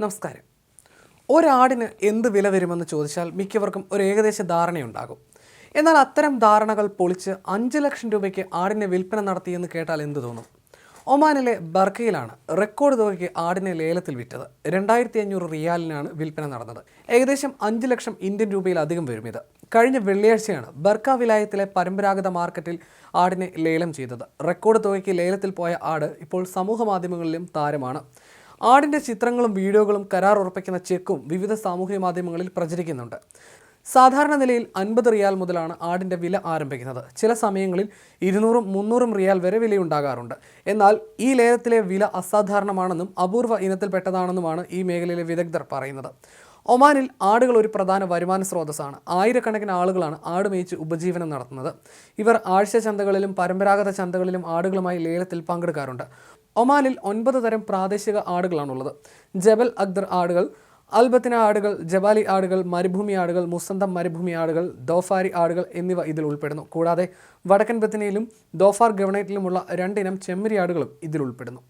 നമസ്കാരം. ഒരാടിന് എന്ത് വില വരുമെന്ന് ചോദിച്ചാൽ മിക്കവർക്കും ഒരു ഏകദേശ ധാരണയുണ്ടാകും. എന്നാൽ അത്തരം ധാരണകൾ പൊളിച്ച് അഞ്ച് ലക്ഷം രൂപയ്ക്ക് ആടിനെ വിൽപ്പന നടത്തിയെന്ന് കേട്ടാൽ എന്ത് തോന്നും? ഒമാനിലെ ബർക്കയിലാണ് റെക്കോർഡ് തുകയ്ക്ക് ആടിനെ ലേലത്തിൽ വിറ്റത്. രണ്ടായിരത്തി അഞ്ഞൂറ് റിയാലിനാണ് വിൽപ്പന നടന്നത്. ഏകദേശം അഞ്ച് ലക്ഷം ഇന്ത്യൻ രൂപയിലധികം വരും ഇത് കഴിഞ്ഞ വെള്ളിയാഴ്ചയാണ് ബർക്ക വിലായത്തിലെ പരമ്പരാഗത മാർക്കറ്റിൽ ആടിനെ ലേലം ചെയ്തത്. റെക്കോർഡ് തുകയ്ക്ക് ലേലത്തിൽ പോയ ആട് ഇപ്പോൾ സമൂഹ മാധ്യമങ്ങളിലും താരമാണ്. ആടിന്റെ ചിത്രങ്ങളും വീഡിയോകളും കരാർ ഉറപ്പിക്കുന്ന ചെക്കും വിവിധ സാമൂഹ്യ മാധ്യമങ്ങളിൽ പ്രചരിക്കുന്നുണ്ട്. സാധാരണ നിലയിൽ അൻപത് റിയാൽ മുതലാണ് ആടിന്റെ വില ആരംഭിക്കുന്നത്. ചില സമയങ്ങളിൽ ഇരുന്നൂറും മുന്നൂറും റിയാൽ വരെ വിലയുണ്ടാകാറുണ്ട്. എന്നാൽ ഈ ലേലത്തിലെ വില അസാധാരണമാണെന്നും അപൂർവ ഇനത്തിൽപ്പെട്ടതാണെന്നുമാണ് ഈ മേഖലയിലെ വിദഗ്ധർ പറയുന്നത്. ഒമാനിൽ ആടുകൾ ഒരു പ്രധാന വരുമാന സ്രോതസ്സാണ്. ആയിരക്കണക്കിന് ആളുകളാണ് ആട് മേയിച്ച് ഉപജീവനം നടത്തുന്നത്. ഇവർ ആഴ്ച ചന്തകളിലും പരമ്പരാഗത ചന്തകളിലും ആടുകളുമായി ലേലത്തിൽ പങ്കെടുക്കാറുണ്ട്. ഒമാനിൽ ഒൻപത് തരം പ്രാദേശിക ആടുകളാണുള്ളത്. ജബൽ അക്ദർ ആടുകൾ അൽബത്തിന ആടുകൾ ജബാലി ആടുകൾ മരുഭൂമി ആടുകൾ മുസന്തം മരുഭൂമി ആടുകൾ ദോഫാരി ആടുകൾ എന്നിവ ഇതിൽ ഉൾപ്പെടുന്നു. കൂടാതെ വടക്കൻ ബത്തിനയിലും ദോഫാർ ഗവണേറ്റിലുമുള്ള രണ്ടിനം ചെമ്മരി ആടുകളും ഇതിൽ ഉൾപ്പെടുന്നു.